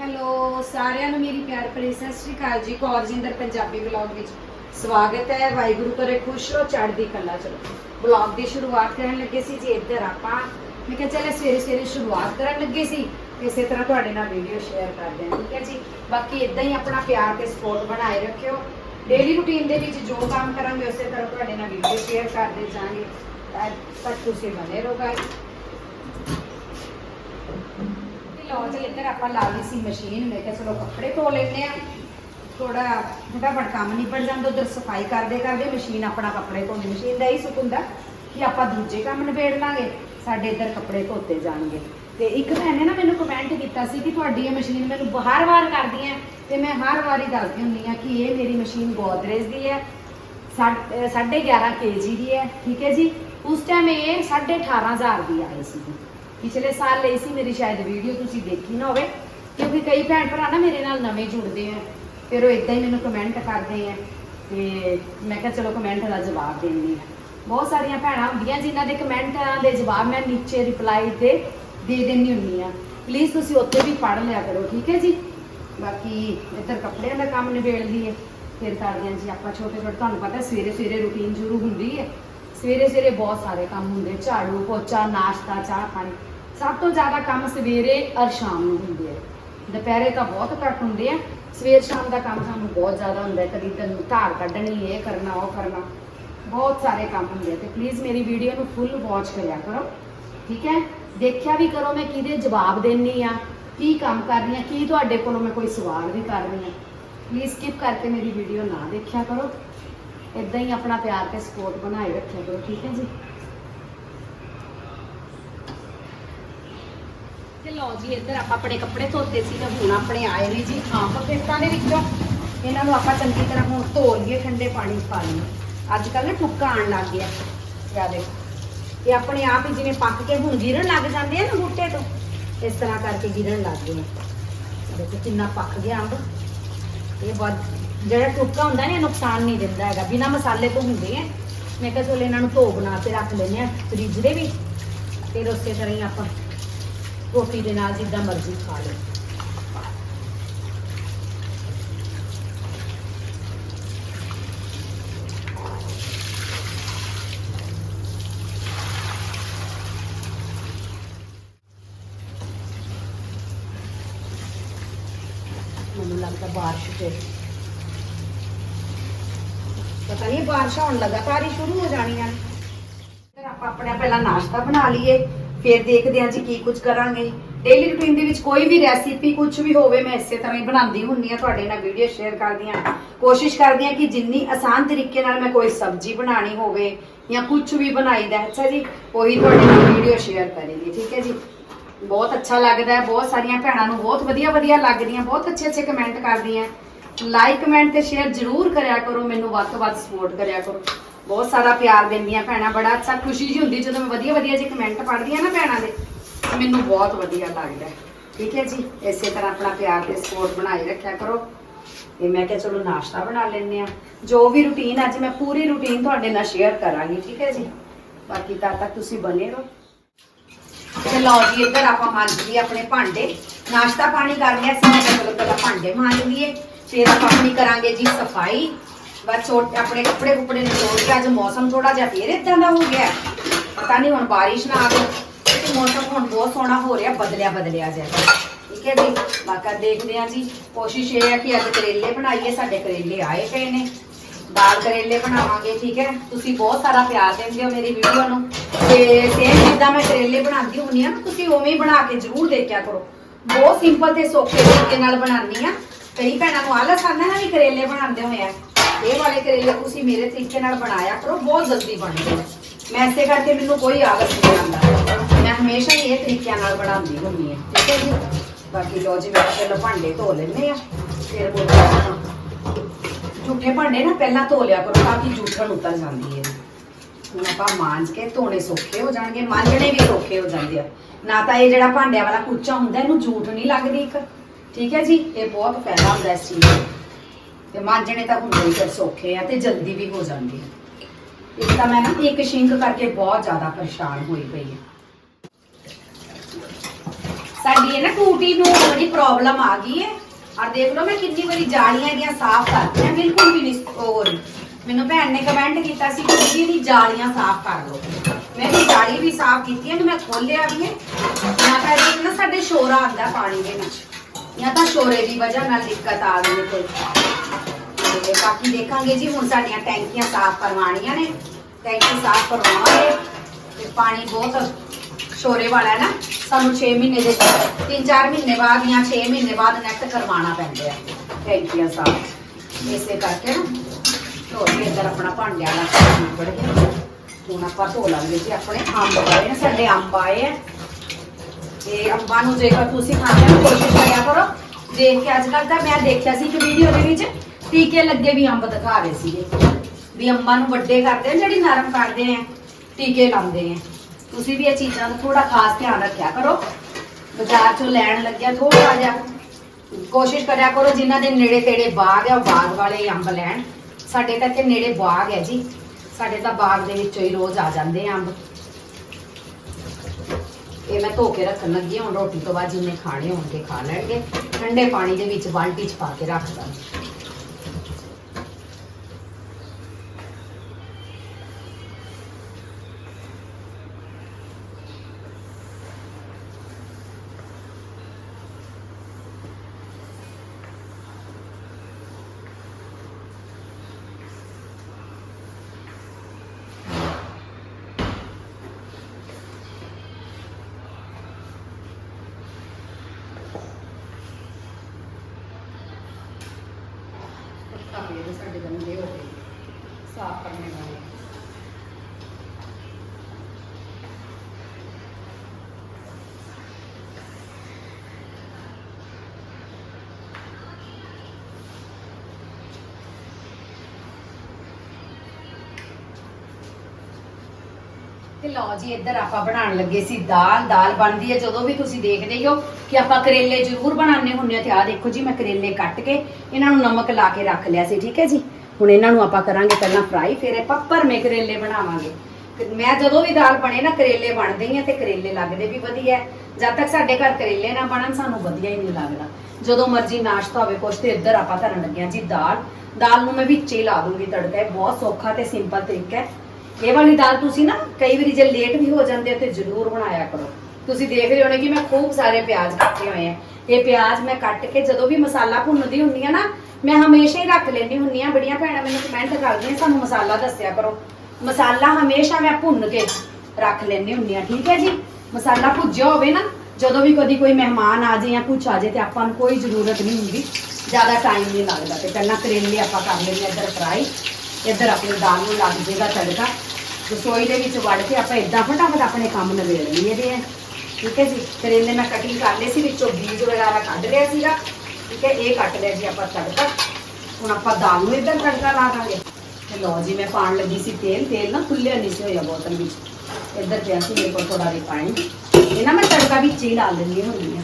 Hello, ਸਾਰਿਆਂ ਨੂੰ ਮੇਰੀ ਪਿਆਰ ਭਰੀ ਸਤਿ ਸ਼੍ਰੀ ਅਕਾਲ ਜੀ ਕੌਰਜਿੰਦਰ ਪੰਜਾਬੀ ਵਲੌਗ ਵਿੱਚ ਸਵਾਗਤ ਹੈ। ਵਾਹਿਗੁਰੂ ਕਰੇ ਖੁਸ਼ ਰਹੋ, ਚੜ੍ਹਦੀ ਕਲਾ ਚਲੋ ਵਲੌਗ ਦੀ ਸ਼ੁਰੂਆਤ ਕਰਨ ਲੱਗੇ ਸੀ ਜੀ, ਇੱਧਰ ਆਪਾਂ। ਮੈਂ ਕਿਹਾ, ਚੱਲ ਸਵੇਰੇ ਸਵੇਰੇ ਸ਼ੁਰੂਆਤ ਕਰਨ ਲੱਗੇ ਸੀ ਇਸੇ ਤਰ੍ਹਾਂ ਤੁਹਾਡੇ ਨਾਲ ਵੀਡੀਓ ਸ਼ੇਅਰ ਕਰਦੇ ਹਾਂ ਠੀਕ ਹੈ ਜੀ? ਬਾਕੀ ਇਦਾਂ ਹੀ ਆਪਣਾ ਪਿਆਰ ਤੇ ਸਪੋਰਟ ਬਣਾਏ ਰੱਖਿਓ। ਡੇਲੀ ਰੁਟੀਨ ਦੇ ਵਿੱਚ ਜੋ ਕੰਮ ਕਰਾਂਗੇ, ਉਸੇ ਤਰ੍ਹਾਂ ਤੁਹਾਡੇ ਨਾਲ ਵੀਡੀਓ ਸ਼ੇਅਰ ਕਰਦੇ ਜਾਵਾਂਗੇ। ਤਦ ਤੁਸੀਂ ਬਨੇ ਰਹੋ guys। ਤੇ ਇੱਧਰ ਆਪਾਂ ਲਾ ਲਈ ਸੀ ਮਸ਼ੀਨ ਮੈਂ ਕਿਹਾ ਚਲੋ ਕੱਪੜੇ ਧੋ ਲੈਂਦੇ ਆ ਥੋੜਾ ਫਟਾਫਟ ਕੰਮ ਨਿਬੜ ਜਾਂਦਾ, ਉਧਰ ਸਫ਼ਾਈ ਕਰਦੇ ਕਰਦੇ ਮਸ਼ੀਨ ਆਪਣਾ ਕੱਪੜੇ ਧੋਣੀ ਮਸ਼ੀਨ ਦਾ ਹੀ ਸੁਖ ਹੁੰਦਾ ਕਿ ਆਪਾਂ ਦੂਜੇ ਕੰਮ ਨਿਬੇੜ ਲਾਂਗੇ, ਸਾਡੇ ਇੱਧਰ ਕੱਪੜੇ ਧੋਤੇ ਜਾਣਗੇ। ਤੇ ਇੱਕ ਭੈਣ ਨੇ ਨਾ ਮੈਨੂੰ ਕਮੈਂਟ ਕੀਤਾ ਸੀ ਕਿ ਤੁਹਾਡੀ ਇਹ ਮਸ਼ੀਨ ਮੈਨੂੰ ਹਰ ਵਾਰ ਕਰਦੀ ਹੈ। ਤੇ ਮੈਂ ਹਰ ਵਾਰੀ ਦੱਸਦੀ ਹੁੰਦੀ ਆ ਕਿ ਇਹ ਮੇਰੀ ਮਸ਼ੀਨ ਗੋਦਰੇਜ ਦੀ ਹੈ। ਸਾਢ- ਅਹ ਸਾਢੇ 11 ਕੇਜੀ ਦੀ ਹੈ। ਠੀਕ ਹੈ ਜੀ? ਉਸ ਟਾਈਮ ਇਹ 18500 ਦੀ ਆਈ ਸੀ ਪਿਛਲੇ ਸਾਲ ਲਈ ਸੀ ਮੇਰੀ ਸ਼ਾਇਦ ਵੀਡੀਓ ਤੁਸੀਂ ਦੇਖੀ ਨਾ ਹੋਵੇ। ਕਿਉਂਕਿ ਕਈ ਭੈਣ ਭਰਾ ਨਾ ਮੇਰੇ ਨਾਲ ਨਵੇਂ ਜੁੜਦੇ ਆ। ਫਿਰ ਉਹ ਇਦਾਂ ਹੀ ਮੈਨੂੰ ਕਮੈਂਟ ਕਰਦੇ ਆ ਤੇ ਮੈਂ ਕਿਹਾ ਚਲੋ ਕਮੈਂਟ ਦਾ ਜਵਾਬ ਦੇਣੀ ਆ। ਬਹੁਤ ਸਾਰੀਆਂ ਭੈਣਾਂ ਹੁੰਦੀਆਂ ਜਿਨ੍ਹਾਂ ਦੇ ਕਮੈਂਟਾਂ ਦੇ ਜਵਾਬ ਮੈਂ ਨੀਚੇ ਰਿਪਲਾਈ ਤੇ ਦੇ ਦਿੰਦੀ ਹੁੰਦੀ ਆ। ਪਲੀਜ਼ ਤੁਸੀਂ ਉੱਥੇ ਵੀ ਪੜ੍ਹ ਲਿਆ ਕਰੋ, ਠੀਕ ਹੈ ਜੀ? ਬਾਕੀ ਇੱਧਰ ਕੱਪੜਿਆਂ ਦਾ ਕੰਮ ਨਿਬੇੜ ਹੈ ਫਿਰ ਕਰਦੇ ਹਾਂ ਜੀ, ਆਪਾਂ ਛੋਟੇ ਛੋਟੇ, ਤੁਹਾਨੂੰ ਪਤਾ ਸਵੇਰੇ ਸਵੇਰੇ ਰੁਟੀਨ ਸ਼ੁਰੂ ਹੁੰਦੀ ਹੈ ਸਵੇਰੇ ਸਵੇਰੇ ਬਹੁਤ ਸਾਰੇ ਕੰਮ ਹੁੰਦੇ ਝਾੜੂ ਪੋਚਾ, ਨਾਸ਼ਤਾ, ਚਾਹ ਪਾਣੀ। ਸਭ ਤੋਂ ਜ਼ਿਆਦਾ ਕੰਮ ਸਵੇਰੇ ਔਰ ਸ਼ਾਮ ਨੂੰ ਹੁੰਦੇ ਆ। ਦੁਪਹਿਰੇ ਤਾਂ ਬਹੁਤ ਘੱਟ ਹੁੰਦੇ ਆ। ਸਵੇਰ ਸ਼ਾਮ ਦਾ ਕੰਮ ਸਾਨੂੰ ਬਹੁਤ ਜ਼ਿਆਦਾ ਹੁੰਦਾ ਹੈ। ਕਦੀ ਤੈਨੂੰ ਧਾਰ ਕੱਢਣੀ ਇਹ ਕਰਨਾ, ਉਹ ਕਰਨਾ। ਬਹੁਤ ਸਾਰੇ ਕੰਮ ਹੁੰਦੇ ਆ। ਤੇ ਪਲੀਜ਼ ਮੇਰੀ ਵੀਡੀਓ ਨੂੰ ਫੁੱਲ ਵਾਚ ਕਰਿਆ ਕਰੋ। ਠੀਕ ਹੈ? ਦੇਖਿਆ ਵੀ ਕਰੋ ਮੈਂ ਕਿਹਦੇ ਜਵਾਬ ਦੇਣੀ ਆ, ਕੀ ਕੰਮ ਕਰ ਰਹੀ ਆ, ਕੀ ਤੁਹਾਡੇ ਕੋਲੋਂ ਮੈਂ ਕੋਈ ਸਵਾਲ ਵੀ ਕਰ ਰਹੀ ਆ। ਪਲੀਜ਼ ਸਕਿਪ ਕਰਕੇ ਮੇਰੀ ਵੀਡੀਓ ਨਾ ਦੇਖਿਆ ਕਰੋ। ਇਦਾਂ ਹੀ ਆਪਣਾ ਪਿਆਰ ਤੇ ਸਪੋਰਟ ਬਣਾਏ ਰੱਖਿਆ ਕਰੋ। ਠੀਕ ਹੈ ਜੀ? ਤੇ ਲਓ ਜੀ, ਇੱਧਰ ਆਪਾਂ ਆਪਣੇ ਕੱਪੜੇ ਧੋਤੇ ਸੀ ਤੇ ਹੁਣ ਆਪਣੇ ਆਏ ਨੇ ਜੀ ਆਂਬ ਖੇਤਾਂ ਦੇ ਵਿੱਚੋਂ। ਇਹਨਾਂ ਨੂੰ ਆਪਾਂ ਚੰਗੀ ਤਰ੍ਹਾਂ ਹੁਣ ਧੋ ਲਈਏ ਠੰਡੇ ਪਾਣੀ 'ਚ ਪਾ ਲਈਏ। ਅੱਜ ਕੱਲ੍ਹ ਨਾ ਟੁੱਕਾ ਆਣ ਲੱਗ ਗਿਆ। ਯਾ ਦੇਖੋ, ਇਹ ਆਪਣੇ ਆਪ ਹੀ ਜਿਵੇਂ ਪੱਕ ਕੇ ਹੁਣ ਗਿਰਨ ਲੱਗ ਜਾਂਦੇ ਆ ਨਾ ਬੂਟੇ ਤੋਂ, ਇਸ ਤਰ੍ਹਾਂ ਕਰਕੇ ਗਿਰਨ ਲੱਗ ਗਏ। ਦੇਖੋ ਕਿੰਨਾ ਪੱਕ ਗਿਆ ਅੰਬ। ਇਹ ਬਹੁਤ ਜਿਹੜਾ ਟੁੱਕਾ ਹੁੰਦਾ ਨੇ ਨੁਕਸਾਨ ਨਹੀਂ ਦਿੰਦਾ ਹੈਗਾ। ਬਿਨਾ ਮਸਾਲੇ ਤੋਂ ਹੁੰਦੇ ਆ। ਮੈਂ ਕਿਹਾ ਚਲੋ ਇਹਨਾਂ ਨੂੰ ਧੋ ਬਣਾ ਕੇ ਰੱਖ ਲੈਂਦੇ ਆ ਫ੍ਰਿਜ ਦੇ ਵੀ। ਫਿਰ ਉਸੇ ਤਰ੍ਹਾਂ ਹੀ ਆਪਾਂ ਰੋਟੀ ਦੇ ਨਾਲ ਜਿੱਦਾਂ ਮਰਜ਼ੀ ਖਾ ਲਓ। ਮੈਨੂੰ ਲੱਗਦਾ ਬਾਰਿਸ਼ ਤੇ ਪਤਾ ਨਹੀਂ ਬਾਰਿਸ਼ ਹੋਣ ਲਗਾਤਾਰ ਹੀ ਸ਼ੁਰੂ ਹੋ ਜਾਣੀਆਂ ਨੇ ਫਿਰ ਆਪਾਂ ਆਪਣਾ ਪਹਿਲਾਂ ਨਾਸ਼ਤਾ ਬਣਾ ਲਈਏ। ਫਿਰ ਦੇਖਦੇ ਹਾਂ ਜੀ ਕੀ ਕੁਝ ਕਰਾਂਗੇ। ਡੇਲੀ ਰੂਟੀਨ ਦੇ ਵਿੱਚ ਕੋਈ ਵੀ ਰੈਸਿਪੀ ਕੁਝ ਵੀ ਹੋਵੇ ਮੈਂ ਇਸੇ ਤਰ੍ਹਾਂ ਹੀ ਬਣਾਉਂਦੀ ਹੁੰਨੀ ਆ ਤੁਹਾਡੇ ਨਾਲ ਵੀਡੀਓ ਸ਼ੇਅਰ ਕਰਦੀ ਹਾਂ। ਕੋਸ਼ਿਸ਼ ਕਰਦੀ ਹਾਂ ਕਿ ਜਿੰਨੀ ਆਸਾਨ ਤਰੀਕੇ ਨਾਲ ਮੈਂ ਕੋਈ ਸਬਜ਼ੀ ਬਣਾਣੀ ਹੋਵੇ ਜਾਂ ਕੁਝ ਵੀ ਬਣਾਈਦਾ ਹੈ, ਅੱਛਾ ਜੀ ਉਹੀ ਤੁਹਾਡੇ ਨਾਲ ਵੀਡੀਓ ਸ਼ੇਅਰ ਕਰੇਗੀ ਠੀਕ ਹੈ ਜੀ। ਬਹੁਤ ਅੱਛਾ ਲੱਗਦਾ ਹੈ ਬਹੁਤ ਸਾਰੀਆਂ ਭੈਣਾਂ ਨੂੰ ਬਹੁਤ ਵਧੀਆ ਵਧੀਆ ਲੱਗਦੀਆਂ ਬਹੁਤ ਅੱਛੇ ਅੱਛੇ ਕਮੈਂਟ ਕਰਦੀਆਂ। ਲਾਈਕ ਕਮੈਂਟ ਤੇ ਸ਼ੇਅਰ ਜ਼ਰੂਰ ਕਰਿਆ ਕਰੋ ਮੈਨੂੰ ਵੱਧ ਤੋਂ ਵੱਧ ਸਪੋਰਟ ਕਰਿਆ ਕਰੋ। ਬਹੁਤ ਸਾਰਾ ਪਿਆਰ ਦਿੰਦੀਆਂ ਭੈਣਾਂ, ਬੜਾ ਅੱਛਾ, ਖੁਸ਼ੀ ਜੀ ਹੁੰਦੀ ਜਦੋਂ ਮੈਂ ਵਧੀਆ ਵਧੀਆ ਜਿਹੇ ਕਮੈਂਟ ਪੜ੍ਹਦੀ ਆ ਨਾ ਭੈਣਾਂ ਦੇ ਮੈਨੂੰ ਬਹੁਤ ਵਧੀਆ ਲੱਗਦਾ ਠੀਕ ਹੈ ਜੀ? ਇਸੇ ਤਰ੍ਹਾਂ ਆਪਣਾ ਪਿਆਰ ਤੇ ਸਪੋਰਟ ਬਣਾਈ ਰੱਖਿਆ ਕਰੋ। ਤੇ ਮੈਂ ਕਿਹਾ ਚਲੋ ਨਾਸ਼ਤਾ ਬਣਾ ਲੈਂਦੇ ਆ ਜੋ ਵੀ ਰੁਟੀਨ ਅੱਜ ਮੈਂ ਪੂਰੀ ਰੁਟੀਨ ਤੁਹਾਡੇ ਨਾਲ ਸ਼ੇਅਰ ਕਰਾਂਗੀ, ਠੀਕ ਹੈ ਜੀ? ਬਾਕੀ ਤਦ ਤੱਕ ਤੁਸੀਂ ਬਨੇ ਰਹੋ। ਤੇ ਲਓ ਜੀ, ਇੱਧਰ ਆਪਾਂ ਮਾਂਜ ਲਈਏ ਆਪਣੇ ਭਾਂਡੇ। ਨਾਸ਼ਤਾ ਪਾਣੀ ਕਰ ਲਿਆ ਸੀ, ਮੈਂ ਚਲੋ ਪਹਿਲਾਂ ਭਾਂਡੇ ਮਾਂਜ ਲਈਏ। ਫਿਰ ਆਪਾਂ ਆਪਣੀ ਕਰਾਂਗੇ ਜੀ ਸਫ਼ਾਈ। ਬਸ ਛੋਟ ਆਪਣੇ ਕੱਪੜੇ ਕੁਪੜੇ ਨਿਚੋੜ ਕੇ ਅੱਜ ਮੌਸਮ ਥੋੜਾ ਜਿਹਾ ਫੇਰ ਇਦਾਂ ਦਾ ਹੋ ਗਿਆ। ਪਤਾ ਨਹੀਂ ਹੁਣ ਬਾਰਿਸ਼ ਨਾ ਆਵੇ ਤੇ ਮੌਸਮ ਹੁਣ ਬਹੁਤ ਸੋਹਣਾ ਹੋ ਰਿਹਾ, ਬਦਲਿਆ ਬਦਲਿਆ ਜਿਹਾ। ਠੀਕ ਹੈ ਜੀ? ਬਾਕੀ ਦੇਖਦੇ ਹਾਂ ਜੀ। ਕੋਸ਼ਿਸ਼ ਇਹ ਹੈ ਕਿ ਅੱਜ ਕਰੇਲੇ ਬਣਾਈਏ, ਸਾਡੇ ਕਰੇਲੇ ਆਏ ਪਏ ਨੇ। ਦਾਲ ਕਰੇਲੇ ਬਣਾਵਾਂਗੇ, ਠੀਕ ਹੈ? ਤੁਸੀਂ ਬਹੁਤ ਸਾਰਾ ਪਿਆਰ ਦਿੰਦੇ ਹੋ ਮੇਰੀ ਵੀਡੀਓ ਨੂੰ। ਤੇ ਸੇਮ ਜਿੱਦਾਂ ਮੈਂ ਕਰੇਲੇ ਬਣਾਉਂਦੀ ਹੁੰਨੀ ਆ ਨਾ, ਤੁਸੀਂ ਉਵੇਂ ਹੀ ਬਣਾ ਕੇ ਜ਼ਰੂਰ ਦੇਖਿਆ ਕਰੋ। ਬਹੁਤ ਸਿੰਪਲ ਤੇ ਸੌਖੇ ਤਰੀਕੇ ਨਾਲ ਬਣਾਉਂਦੀ ਆ ਕਈ ਭੈਣਾਂ ਨੂੰ ਆਲਸ ਆਉਂਦਾ ਨਾ ਵੀ ਕਰੇਲੇ ਬਣਾਉਂਦੇ ਹੋਏ ਆ। ਇਹ ਵਾਲੇ ਕਰੇਲੇ ਤੁਸੀਂ ਮੇਰੇ ਤਰੀਕੇ ਨਾਲ ਬਣਾਇਆ ਕਰੋ, ਬਹੁਤ ਜਲਦੀ ਬਣਦੇ ਨੇ ਮੈਂ ਇਸੇ ਕਰਕੇ ਮੈਨੂੰ ਕੋਈ ਆਲਸ ਨਹੀਂ ਆਉਂਦਾ। ਮੈਂ ਹਮੇਸ਼ਾ ਹੀ ਇਹ ਤਰੀਕਿਆਂ ਨਾਲ ਬਣਾਉਂਦੀ ਹੁੰਨੀ ਆ ਠੀਕ ਹੈ ਜੀ? ਬਾਕੀ ਲੋ ਜੀ, ਮੈਂ ਕਿਹਾ ਭਾਂਡੇ ਧੋ ਲੈਂਦੇ ਆ ਫਿਰ ਬੋਲਦੇ ਝੂਠੇ ਭਾਂਡੇ ਨਾ ਪਹਿਲਾਂ ਧੋ ਲਿਆ ਕਰੋ, ਤਾਂ ਕਿ ਜੂਠਣ ਉਤਰ ਜਾਂਦੀ ਹੈ। ਹੁਣ ਆਪਾਂ ਮਾਂਜ ਕੇ ਧੋਣੇ ਸੌਖੇ ਹੋ ਜਾਣਗੇ, ਮਾਂਜਣੇ ਵੀ ਸੌਖੇ ਹੋ ਜਾਂਦੇ ਆ। ਨਾ ਤਾਂ ਇਹ ਜਿਹੜਾ ਭਾਂਡਿਆਂ ਵਾਲਾ ਕੁੱਚਾ ਹੁੰਦਾ, ਇਹਨੂੰ ਜੂਠ ਨਹੀਂ ਲੱਗਦੀ ਇੱਕ। ਠੀਕ ਹੈ ਜੀ? ਇਹ ਬਹੁਤ ਫਾਇਦਾ ਹੁੰਦਾ ਇਸ ਚੀਜ਼ ਦਾ। ਤੇ ਮਾਂਜਣੇ ਤਾਂ ਹੁੰਦੇ ਹੀ ਫਿਰ ਸੌਖੇ ਆ ਤੇ ਜਲਦੀ ਵੀ ਹੋ ਜਾਂਦੇ ਆ। ਇੱਕ ਤਾਂ ਮੈਂ ਨਾ ਇੱਕ ਸ਼ਿੰਕ ਕਰਕੇ ਬਹੁਤ ਜ਼ਿਆਦਾ ਪਰੇਸ਼ਾਨ ਹੋਈ ਪਈ ਹਾਂ ਸਾਡੀ ਇਹ ਨਾ ਟੂਟੀ ਨੂੰ ਬੜੀ ਪ੍ਰੋਬਲਮ ਆ ਗਈ ਹੈ ਔਰ ਦੇਖ ਲਓ ਮੈਂ ਕਿੰਨੀ ਵਾਰੀ ਜਾਲੀਆਂ ਇਹਦੀਆਂ ਸਾਫ਼ ਕਰਤੀਆਂ ਬਿਲਕੁਲ ਵੀ ਨਹੀਂ ਉਹ ਹੋ ਰਹੀ ਮੈਨੂੰ ਭੈਣ ਨੇ ਕਮੈਂਟ ਕੀਤਾ ਸੀ ਕਿ ਦੀਦੀ ਦੀ ਜਾਲੀਆਂ ਸਾਫ਼ ਕਰ ਲਓ। ਮੈਂ ਵੀ ਜਾਲੀ ਵੀ ਸਾਫ਼ ਕੀਤੀ ਹੈ ਤੇ ਮੈਂ ਖੋਲਿਆ ਵੀ ਹੈ ਮੈਂ ਤਾਂ ਇਹਦੇ ਨਾ ਸਾਡੇ ਸ਼ੋਰਾ ਆਉਂਦਾ ਪਾਣੀ ਦੇ ਵਿੱਚ। ਜਾਂ ਤਾਂ ਸ਼ੋਰੇ ਦੀ ਵਜ੍ਹਾ ਨਾਲ ਦਿੱਕਤ ਆ ਗਈ ਹੈ ਕੋਈ ਤੇ ਬਾਕੀ ਦੇਖਾਂਗੇ ਜੀ, ਹੁਣ ਸਾਡੀਆਂ ਟੈਂਕੀਆਂ ਸਾਫ਼ ਕਰਵਾਉਣੀਆਂ ਨੇ। ਟੈਂਕੀ ਸਾਫ਼ ਕਰਵਾਵਾਂਗੇ ਤੇ ਪਾਣੀ ਬਹੁਤ ਸ਼ੋਰੇ ਵਾਲਾ ਹੈ ਨਾ, ਸਾਨੂੰ 6 ਮਹੀਨੇ ਦੇ 3-4 ਮਹੀਨੇ ਬਾਅਦ ਜਾਂ 6 ਮਹੀਨੇ ਬਾਅਦ ਨੈਕਟ ਕਰਵਾਉਣਾ ਪੈਂਦਾ ਹੈ ਟੈਂਕੀਆਂ ਸਾਫ਼। ਇਸੇ ਕਰਕੇ ਨਾ, ਧੋ ਕੇ ਇੱਧਰ ਆਪਣਾ ਭਾਂਡਿਆਂ ਦਾ ਕੰਮ ਨਿਬੜ ਗਿਆ ਹੁਣ ਆਪਾਂ ਧੋ ਲਾਂਗੇ ਜੀ ਆਪਣੇ ਅੰਬ ਆਏ ਨੇ, ਸਾਡੇ ਅੰਬ ਆਏ ਆ। ਤੇ ਅੰਬਾਂ ਨੂੰ ਜੇਕਰ ਤੁਸੀਂ ਖਾਣੇ ਹੋ, ਕੋਸ਼ਿਸ਼ ਕਰਿਆ ਕਰੋ। ਦੇਖ ਕੇ ਅੱਜ ਕੱਲ੍ਹ ਤਾਂ ਮੈਂ ਦੇਖਿਆ ਸੀ ਇੱਕ ਵੀਡੀਓ ਦੇ ਵਿੱਚ ਟੀਕੇ ਲੱਗੇ ਵੀ ਅੰਬ ਦਿਖਾ ਰਹੇ ਸੀਗੇ। ਵੀ ਅੰਬਾਂ ਨੂੰ ਵੱਡੇ ਕਰਦੇ ਆ, ਜਿਹੜੀ ਨਰਮ ਕਰਦੇ ਆ, ਟੀਕੇ ਲਾਉਂਦੇ ਆ। ਤੁਸੀਂ ਵੀ ਇਹ ਚੀਜ਼ਾਂ ਦਾ ਥੋੜਾ ਖਾਸ ਧਿਆਨ ਰੱਖਿਆ ਕਰੋ। ਬਾਜ਼ਾਰ ਚੋਂ ਲੈਣ ਲੱਗਿਆ ਥੋੜਾ ਜਿਹਾ। ਕੋਸ਼ਿਸ਼ ਕਰਿਆ ਕਰੋ ਜਿਨ੍ਹਾਂ ਦੇ ਨੇੜੇ ਤੇੜੇ ਬਾਗ ਹੈ ਉਹ ਬਾਗ ਵਾਲੇ ਅੰਬ ਲੈਣ। ਸਾਡੇ ਤਾਂ ਇੱਥੇ ਨੇੜੇ ਬਾਗ ਹੈ ਜੀ। ਸਾਡੇ ਤਾਂ ਬਾਗ ਦੇ ਵਿੱਚੋਂ ਹੀ ਰੋਜ਼ ਆ ਜਾਂਦੇ ਆ ਅੰਬ। ਇਹ ਮੈਂ ਧੋ ਕੇ ਰੱਖਣ ਲੱਗੀ ਹਾਂ। ਹੁਣ ਰੋਟੀ ਤੋਂ ਬਾਅਦ ਜਿੰਨੇ ਖਾਣੇ ਹੋਣਗੇ ਖਾ ਲੈਣਗੇ। ਠੰਡੇ ਪਾਣੀ ਦੇ ਵਿੱਚ ਬਾਲਟੀ 'ਚ ਪਾ ਕੇ ਰੱਖ ਦਾਂਗੇ ਕਾਫੀ ਦੇ ਸਾਡੇ ਗੰਦੇ ਹੋ ਗਏ ਸਾਫ਼ ਕਰਨੇ ਵਾਲੇ ਤੇ ਲਓ ਜੀ, ਇੱਧਰ ਆਪਾਂ ਬਣਾਉਣ ਲੱਗੇ ਸੀ ਦਾਲ। ਦਾਲ ਬਣਦੀ ਹੈ, ਜਦੋਂ ਵੀ ਤੁਸੀਂ ਦੇਖਦੇ ਹੀ ਹੋ ਕਿ ਆਪਾਂ ਕਰੇਲੇ ਜ਼ਰੂਰ ਬਣਾਉਂਦੇ ਹੁੰਦੇ ਆ ਤੇ ਆਹ ਦੇਖੋ ਜੀ, ਮੈਂ ਕਰੇਲੇ ਕੱਟ ਕੇ ਇਹਨਾਂ ਨੂੰ ਨਮਕ ਲਾ ਕੇ ਰੱਖ ਲਿਆ ਸੀ, ਠੀਕ ਹੈ ਜੀ? ਹੁਣ ਇਹਨਾਂ ਨੂੰ ਆਪਾਂ ਕਰਾਂਗੇ ਪਹਿਲਾਂ ਫਰਾਈ ਫਿਰ ਆਪਾਂ ਭਰਮੇ ਕਰੇਲੇ ਬਣਾਵਾਂਗੇ। ਮੈਂ ਜਦੋਂ ਵੀ ਦਾਲ ਬਣੇ ਨਾ, ਕਰੇਲੇ ਬਣਦੇ ਹੀ ਆ ਤੇ ਕਰੇਲੇ ਲੱਗਦੇ ਵੀ ਵਧੀਆ ਜਦ ਤੱਕ ਸਾਡੇ ਘਰ ਕਰੇਲੇ ਨਾ ਬਣਨ, ਸਾਨੂੰ ਵਧੀਆ ਹੀ ਨਹੀਂ ਲੱਗਦਾ। ਜਦੋਂ ਮਰਜ਼ੀ ਨਾਸ਼ਤਾ ਹੋਵੇ, ਕੁਛ ਤੇ ਇੱਧਰ ਆਪਾਂ ਧਰਨ ਲੱਗੇ ਹਾਂ ਜੀ, ਦਾਲ। ਦਾਲ ਨੂੰ ਮੈਂ ਵਿੱਚ ਹੀ ਲਾ ਦੂੰਗੀ ਤੜਕਾ ਬਹੁਤ ਸੌਖਾ ਤੇ ਸਿੰਪਲ ਤਰੀਕਾ ਹੈ। ਇਹ ਵਾਲੀ ਦਾਲ ਤੁਸੀਂ ਨਾ ਕਈ ਵਾਰੀ ਜੇ ਲੇਟ ਵੀ ਹੋ ਜਾਂਦੇ ਹੋ ਤੇ ਜ਼ਰੂਰ ਬਣਾਇਆ ਕਰੋ। ਤੁਸੀਂ ਦੇਖ ਰਹੇ ਹੋਣੇ ਕਿ ਮੈਂ ਖੂਬ ਸਾਰੇ ਪਿਆਜ਼ ਕੱਟੇ ਹੋਏ ਆ। ਇਹ ਪਿਆਜ਼ ਮੈਂ ਕੱਟ ਕੇ ਜਦੋਂ ਵੀ ਮਸਾਲਾ ਭੁੰਨਦੀ ਹੁੰਦੀ ਆ ਨਾ, ਮੈਂ ਹਮੇਸ਼ਾ ਹੀ ਰੱਖ ਲੈਂਦੀ ਹੁੰਦੀ ਆ। ਬੜੀਆਂ ਭੈਣਾਂ ਮੈਨੂੰ ਕਮੈਂਟ ਕਰਦੀਆਂ, ਸਾਨੂੰ ਮਸਾਲਾ ਦੱਸਿਆ ਕਰੋ। ਮਸਾਲਾ ਹਮੇਸ਼ਾ ਮੈਂ ਭੁੰਨ ਕੇ ਰੱਖ ਲੈਂਦੀ ਹੁੰਦੀ ਆ, ਠੀਕ ਹੈ ਜੀ? ਮਸਾਲਾ ਭੁੱਜਿਆ ਹੋਵੇ ਨਾ, ਜਦੋਂ ਵੀ ਕਦੀ ਕੋਈ ਮਹਿਮਾਨ ਆ ਜੇ ਜਾਂ ਕੁਛ ਆ ਜੇ ਤੇ ਆਪਾਂ ਨੂੰ ਕੋਈ ਜ਼ਰੂਰਤ ਨਹੀਂ ਹੁੰਦੀ। ਜ਼ਿਆਦਾ ਟਾਈਮ ਨਹੀਂ ਲੱਗਦਾ ਤੇ ਪਹਿਲਾਂ ਕਰੇਲੇ ਆਪਾਂ ਕਰ ਲੈਂਦੇ ਹਾਂ ਇੱਧਰ ਫਰਾਈ ਇੱਧਰ ਆਪਣੀ ਦਾਲ ਨੂੰ ਲੱਗ ਜਾਏਗਾ ਤੜਕਾ। ਰਸੋਈ ਦੇ ਵਿੱਚ ਵੜ ਕੇ ਆਪਾਂ ਇਦਾਂ ਫਟਾਫਟ ਆਪਣੇ ਕੰਮ ਨਵੇੜ ਲਈਏ ਆ ਠੀਕ ਹੈ ਜੀ? ਕਰੇਲੇ ਮੈਂ ਕਟਿੰਗ ਕਰ ਲਏ ਸੀ, ਵਿੱਚੋਂ ਬੀਜ ਵਗੈਰਾ ਕੱਢ ਲਿਆ ਸੀਗਾ। ਠੀਕ ਹੈ? ਇਹ ਕੱਟ ਲਿਆ ਜੀ ਆਪਾਂ ਤੜਕਾ। ਹੁਣ ਆਪਾਂ ਦਾਲ ਨੂੰ ਇੱਧਰ ਤੜਕਾ ਲਾ ਦਾਂਗੇ। ਤੇ ਲਓ ਜੀ, ਮੈਂ ਪਾਣ ਲੱਗੀ ਸੀ ਤੇਲ। ਤੇਲ ਨਾ ਖੁੱਲਿਆ ਨਹੀਂ ਸੀ ਹੋਇਆ ਬੋਤਲ ਵਿੱਚ। ਇੱਧਰ ਪਿਆ ਸੀ ਮੇਰੇ ਕੋਲ ਥੋੜਾ ਪਾਣੀ। ਇਹ ਨਾ ਮੈਂ ਤੜਕਾ ਵਿੱਚ ਹੀ ਲਾ ਦਿੰਦੀ ਹੁੰਦੀ ਆ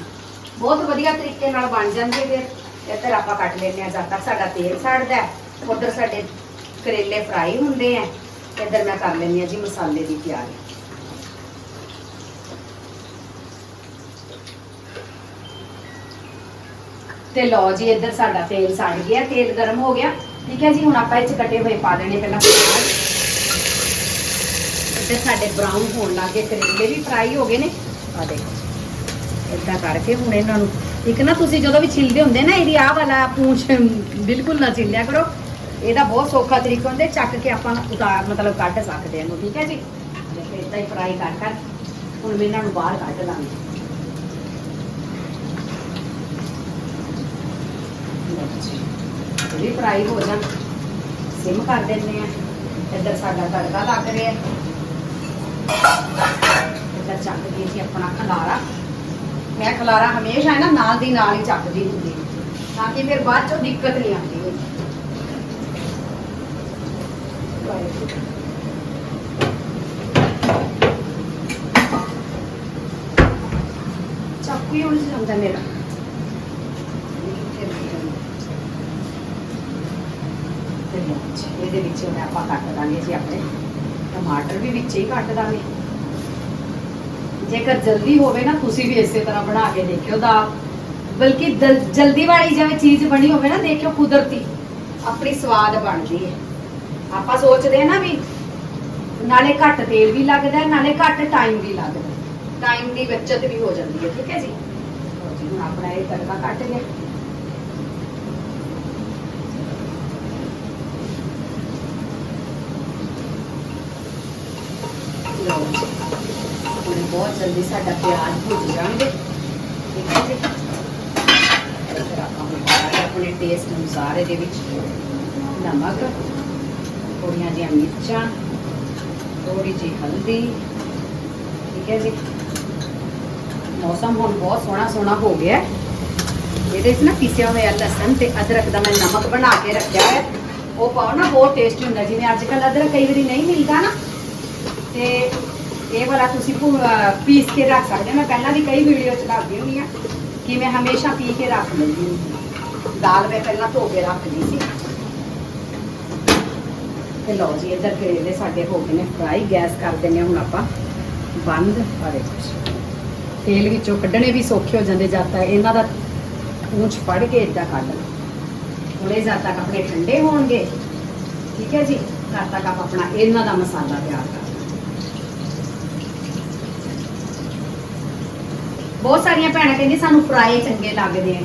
ਬਹੁਤ ਵਧੀਆ ਤਰੀਕੇ ਨਾਲ ਬਣ ਜਾਂਦੇ ਫਿਰ। ਇੱਧਰ ਆਪਾਂ ਕੱਟ ਲੈਂਦੇ ਆ ਜਦ ਤੱਕ ਸਾਡਾ ਤੇਲ ਸੜਦਾ ਉਧਰ ਸਾਡੇ ਕਰੇਲੇ ਫਰਾਈ ਹੁੰਦੇ ਆ ਇੱਧਰ ਮੈਂ ਕਰ ਲੈਂਦੀ ਆ ਜੀ ਮਸਾਲੇ ਦੀ ਤਿਆਰੀ। ਤੇ ਲਓ ਜੀ, ਇੱਧਰ ਸਾਡਾ ਤੇਲ ਸੜ ਗਿਆ, ਤੇਲ ਗਰਮ ਹੋ ਗਿਆ। ਠੀਕ ਹੈ ਜੀ, ਹੁਣ ਆਪਾਂ ਇਹ ਚ ਕੱਟੇ ਹੋਏ ਪਾ ਦੇਣੇ ਪਹਿਲਾਂ ਪਿਆਜ਼। ਇੱਧਰ ਸਾਡੇ ਬਰਾਊਨ ਹੋਣ ਲੱਗੇ ਕਰੇਲੇ ਵੀ ਫਰਾਈ ਹੋ ਗਏ ਨੇ। ਆ ਦੇਖੋ, ਏਦਾਂ ਕਰਕੇ ਹੁਣ ਇਹਨਾਂ ਨੂੰ। ਇੱਕ ਨਾ ਤੁਸੀਂ ਜਦੋਂ ਵੀ ਛਿਲਦੇ ਹੁੰਦੇ ਨਾ, ਇਹਦੀ ਆਹ ਵਾਲਾ ਪੂੰਛ ਬਿਲਕੁਲ ਨਾ ਛਿਲਿਆ ਕਰੋ। ਇਹਦਾ ਬਹੁਤ ਸੌਖਾ ਤਰੀਕਾ ਹੁੰਦਾ, ਚੱਕ ਕੇ ਆਪਾਂ ਉਤਾਰ, ਮਤਲਬ ਕੱਢ ਸਕਦੇ ਹਾਂ ਠੀਕ ਹੈ ਜੀ? ਦੇਖੋ, ਏਦਾਂ ਹੀ ਫਰਾਈ ਕਰ ਕਰ। ਹੁਣ ਮੈਂ ਇਹਨਾਂ ਨੂੰ ਬਾਹਰ ਕੱਢ ਲਾਂਗੀ। ਇਹ ਵੀ ਫਰਾਈ ਹੋ ਜਾਣ, ਸਿਮ ਕਰ ਦਿੰਦੇ ਆ ਇੱਧਰ ਸਾਡਾ ਤੜਕਾ ਲੱਗ ਰਿਹਾ। ਇੱਧਰ ਚੱਕ ਕੇ ਜੀ ਆਪਣਾ ਖਲਾਰਾ। ਮੈਂ ਖਲਾਰਾ ਹਮੇਸ਼ਾ ਹੈ ਨਾ ਨਾਲ ਦੀ ਨਾਲ ਹੀ ਚੱਕਦੀ ਹੁੰਦੀ ਤਾਂ ਕਿ ਫਿਰ ਬਾਅਦ ਚੋਂ ਦਿੱਕਤ ਨਹੀਂ ਆਉਂਦੀ। ਹੋਈ ਵਾਹਿਗੁਰੂ। ਚਾਕੂ ਹੀ ਉਲਝ ਜਾਂਦਾ ਮੇਰਾ ਤੇ ਲਓ ਜੀ, ਇਹਦੇ ਵਿੱਚ ਹੁਣ ਆਪਾਂ ਕੱਟ ਦਾਂਗੇ ਜੀ ਆਪਣੇ। ਟਮਾਟਰ ਵੀ ਵਿੱਚ ਹੀ ਕੱਟ ਦਾਂਗੇ। ਜੇਕਰ ਜਲਦੀ ਹੋਵੇ ਨਾ ਤੁਸੀਂ ਵੀ ਇਸੇ ਤਰ੍ਹਾਂ ਬਣਾ ਕੇ ਦੇਖਿਓ ਦਾ। ਬਲਕਿ ਦਲ- ਜਲਦੀ ਵਾਲੀ ਜਿਵੇਂ ਚੀਜ਼ ਬਣੀ ਹੋਵੇ ਨਾ ਦੇਖਿਓ ਕੁਦਰਤੀ। ਆਪਣੀ ਸਵਾਦ ਬਣਦੀ ਹੈ। ਆਪਾਂ ਸੋਚਦੇ ਹਾਂ ਨਾ ਵੀ ਨਾਲੇ ਘੱਟ ਤੇਲ ਵੀ ਲੱਗਦਾ ਹੈ, ਨਾਲੇ ਘੱਟ ਟਾਈਮ ਵੀ ਲੱਗਦਾ। ਟਾਈਮ ਦੀ ਬਚਤ ਵੀ ਹੋ ਜਾਂਦੀ ਹੈ ਠੀਕ ਹੈ ਜੀ? ਲਓ ਜੀ ਹੁਣ ਆਪਣਾ ਇਹ ਤੜਕਾ ਕੱਟ ਲਿਆ। ਲਓ ਜੀ ਹੁਣ ਬਹੁਤ ਜਲਦੀ ਸਾਡਾ ਪਿਆਜ਼ ਭੁੱਜ ਜਾਣਗੇ। ਠੀਕ ਹੈ ਜੀ? ਫਿਰ ਆਪਾਂ ਹੁਣ ਪਾਵਾਂਗੇ ਆਪਣੇ ਟੇਸਟ ਅਨੁਸਾਰ ਇਹਦੇ ਵਿੱਚ ਨਮਕ ਥੋੜੀਆਂ ਜਿਹੀਆਂ ਮਿਰਚਾਂ ਥੋੜੀ ਜਿਹੀ ਹਲਦੀ, ਠੀਕ ਹੈ ਜੀ। ਮੌਸਮ ਹੁਣ ਬਹੁਤ ਸੋਹਣਾ ਸੋਹਣਾ ਹੋ ਗਿਆ ਇਹਦੇ 'ਚ ਨਾ ਪਿਸਿਆ ਹੋਇਆ ਲਸਣ ਤੇ ਅਦਰਕ ਦਾ ਮੈਂ ਨਮਕ ਬਣਾ ਕੇ ਰੱਖਿਆ ਹੈ। ਉਹ ਪਾਓ ਨਾ, ਬਹੁਤ ਟੇਸਟੀ ਹੁੰਦਾ। ਜਿਵੇਂ ਅੱਜ ਕੱਲ ਅਦਰਕ ਕਈ ਵਾਰੀ ਨਹੀਂ ਮਿਲਦਾ ਨਾ। ਤੇ ਇਹ ਵਾਲਾ ਤੁਸੀਂ ਪੀਸ ਕੇ ਰੱਖ ਸਕਦੇ ਹੋ। ਮੈਂ ਪਹਿਲਾਂ ਵੀ ਕਈ ਵੀਡੀਓ ਚ ਦੱਸਦੀ ਹੁੰਦੀ ਆ ਕਿ ਮੈਂ ਹਮੇਸ਼ਾ ਪੀ ਕੇ ਰੱਖ ਲੈਂਦੀ ਹਾਂ। ਦਾਲ ਮੈਂ ਪਹਿਲਾਂ ਧੋ ਕੇ ਰੱਖਦੀ ਸੀ। ਤੇ ਲਓ ਜੀ, ਇੱਧਰ ਕਰੇਲੇ ਸਾਡੇ ਹੋ ਗਏ ਨੇ ਫਰਾਈ ਗੈਸ ਕਰ ਦਿੰਨੇ ਹੁਣ ਆਪਾਂ। ਬੰਦ ਆ ਤੇਲ ਵਿੱਚੋਂ ਕੱਢਣੇ ਵੀ ਸੌਖੇ ਹੋ ਜਾਂਦੇ, ਜਦ ਤੱਕ ਇਹਨਾਂ ਦਾ ਪੂੰਛ ਫੜ ਕੇ ਇਦਾਂ ਕੱਢ ਲਓ ਜਦ ਤੱਕ ਆਪਣੇ ਠੰਡੇ ਹੋਣਗੇ। ਠੀਕ ਹੈ ਜੀ? ਤਦ ਤੱਕ ਆਪਾਂ ਆਪਣਾ ਇਹਨਾਂ ਦਾ ਮਸਾਲਾ ਤਿਆਰ ਕਰ ਬਹੁਤ ਸਾਰੀਆਂ ਭੈਣਾਂ ਕਹਿੰਦੀ ਸਾਨੂੰ ਫਰਾਈ ਚੰਗੇ ਲੱਗਦੇ ਆ।